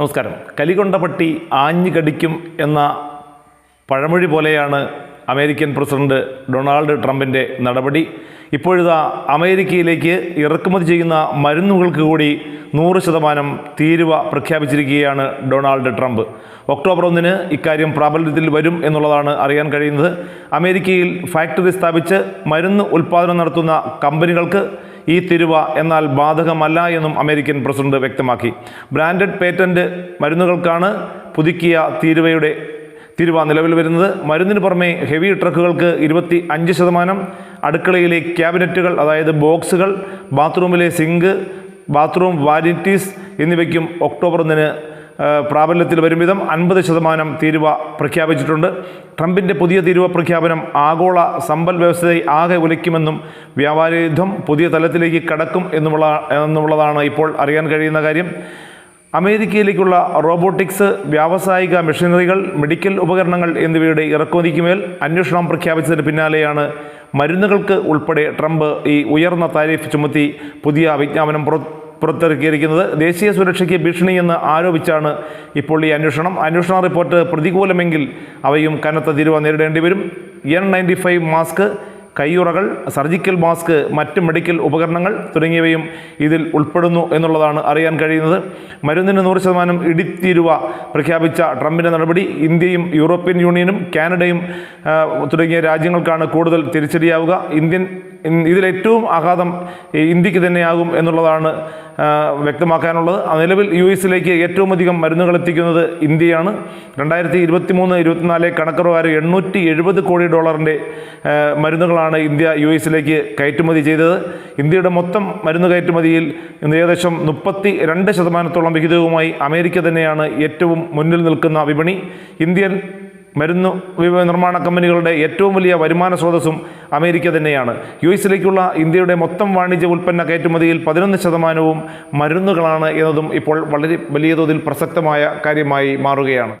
നമസ്കാരം. കലികൊണ്ട പട്ടി ആഞ്ഞു കടിക്കും എന്ന പഴമൊഴി പോലെയാണ് അമേരിക്കൻ പ്രസിഡന്റ് ഡൊണാൾഡ് ട്രംപിന്റെ നടപടി. ഇപ്പോഴിതാ അമേരിക്കയിലേക്ക് ഇറക്കുമതി ചെയ്യുന്ന മരുന്നുകൾക്ക് കൂടി നൂറ് ശതമാനം തീരുവ പ്രഖ്യാപിച്ചിരിക്കുകയാണ് ഡൊണാൾഡ് ട്രംപ്. ഒക്ടോബർ ഒന്നിന് ഇക്കാര്യം പ്രാബല്യത്തിൽ വരും എന്നുള്ളതാണ് അറിയാൻ കഴിയുന്നത്. അമേരിക്കയിൽ ഫാക്ടറി സ്ഥാപിച്ച് മരുന്ന് ഉൽപ്പാദനം നടത്തുന്ന കമ്പനികൾക്ക് ഈ തിരുവ എന്നാൽ ബാധകമല്ല എന്നും അമേരിക്കൻ പ്രസിഡന്റ് വ്യക്തമാക്കി. ബ്രാൻഡഡ് പേറ്റന്റ് മരുന്നുകൾക്കാണ് പുതുക്കിയ തീരുവയുടെ തിരുവ നിലവിൽ വരുന്നത്. മരുന്നിന് പുറമെ ഹെവി ട്രക്കുകൾക്ക് ഇരുപത്തി അഞ്ച് ശതമാനം അടുക്കളയിലെ ക്യാബിനറ്റുകൾ അതായത് ബോക്സുകൾ ബാത്റൂമിലെ സിങ്ക് ബാത്റൂം വാനിറ്റീസ് എന്നിവയ്ക്കും ഒക്ടോബർ ഒന്നിന് പ്രാബല്യത്തിൽ വരും വിധം അൻപത് ശതമാനം തീരുവ പ്രഖ്യാപിച്ചിട്ടുണ്ട്. ട്രംപിന്റെ പുതിയ തീരുവ പ്രഖ്യാപനം ആഗോള സമ്പൽ വ്യവസ്ഥയെ ആകെ ഉലയ്ക്കുമെന്നും വ്യാപാര യുദ്ധം പുതിയ തലത്തിലേക്ക് കടക്കും എന്നുമുള്ള എന്നുള്ളതാണ് ഇപ്പോൾ അറിയാൻ കഴിയുന്ന കാര്യം. അമേരിക്കയിലേക്കുള്ള റോബോട്ടിക്സ് വ്യാവസായിക മെഷീനറികൾ മെഡിക്കൽ ഉപകരണങ്ങൾ എന്നിവയുടെ ഇറക്കുമതിക്കുമേൽ അന്വേഷണം പ്രഖ്യാപിച്ചതിന് പിന്നാലെയാണ് മരുന്നുകൾക്ക് ഉൾപ്പെടെ ട്രംപ് ഈ ഉയർന്ന താരിഫ് ചുമത്തി പുതിയ വിജ്ഞാപനം പുറ പുറത്തിറക്കിയിരിക്കുന്നത്. ദേശീയ സുരക്ഷയ്ക്ക് ഭീഷണിയെന്ന് ആരോപിച്ചാണ് ഇപ്പോൾ ഈ അന്വേഷണം. അന്വേഷണ റിപ്പോർട്ട് പ്രതികൂലമെങ്കിൽ അവയും കനത്ത തിരുവ നേരിടേണ്ടി വരും. എൻ നയന്റി ഫൈവ് മാസ്ക് കയ്യുറകൾ സർജിക്കൽ മാസ്ക് മറ്റ് മെഡിക്കൽ ഉപകരണങ്ങൾ തുടങ്ങിയവയും ഇതിൽ ഉൾപ്പെടുന്നു എന്നുള്ളതാണ് അറിയാൻ കഴിയുന്നത്. മരുന്നിന് നൂറ് ശതമാനം ഇടിത്തീരുവ പ്രഖ്യാപിച്ച ട്രംപിന്റെ നടപടി ഇന്ത്യയും യൂറോപ്യൻ യൂണിയനും കാനഡയും തുടങ്ങിയ രാജ്യങ്ങൾക്കാണ് കൂടുതൽ തിരിച്ചടിയാവുക. ഇന്ത്യൻ ഇതിലേറ്റവും ആഘാതം ഇന്ത്യയ്ക്ക് തന്നെയാകും എന്നുള്ളതാണ് വ്യക്തമാക്കാനുള്ളത്. നിലവിൽ യു എസിലേക്ക് ഏറ്റവും അധികം മരുന്നുകൾ എത്തിക്കുന്നത് ഇന്ത്യയാണ്. രണ്ടായിരത്തി ഇരുപത്തി മൂന്ന് ഇരുപത്തിനാല് കണക്കറുകാർ എണ്ണൂറ്റി എഴുപത് കോടി ഡോളറിന്റെ മരുന്നുകളാണ് ഇന്ത്യ യു എസിലേക്ക് കയറ്റുമതി ചെയ്തത്. ഇന്ത്യയുടെ മൊത്തം മരുന്ന് കയറ്റുമതിയിൽ ഏകദേശം മുപ്പത്തി രണ്ട് ശതമാനത്തോളം വിഹിതവുമായി അമേരിക്ക തന്നെയാണ് ഏറ്റവും മുന്നിൽ നിൽക്കുന്ന വിപണി. ഇന്ത്യൻ മരുന്ന് നിർമ്മാണ കമ്പനികളുടെ ഏറ്റവും വലിയ വരുമാന സ്രോതസ്സും അമേരിക്ക തന്നെയാണ്. യു എസിലേക്കുള്ള ഇന്ത്യയുടെ മൊത്തം വാണിജ്യ ഉൽപ്പന്ന കയറ്റുമതിയിൽ പതിനൊന്ന് ശതമാനവും മരുന്നുകളാണ് എന്നതും ഇപ്പോൾ വളരെ വലിയ തോതിൽ പ്രസക്തമായ കാര്യമായി മാറുകയാണ്.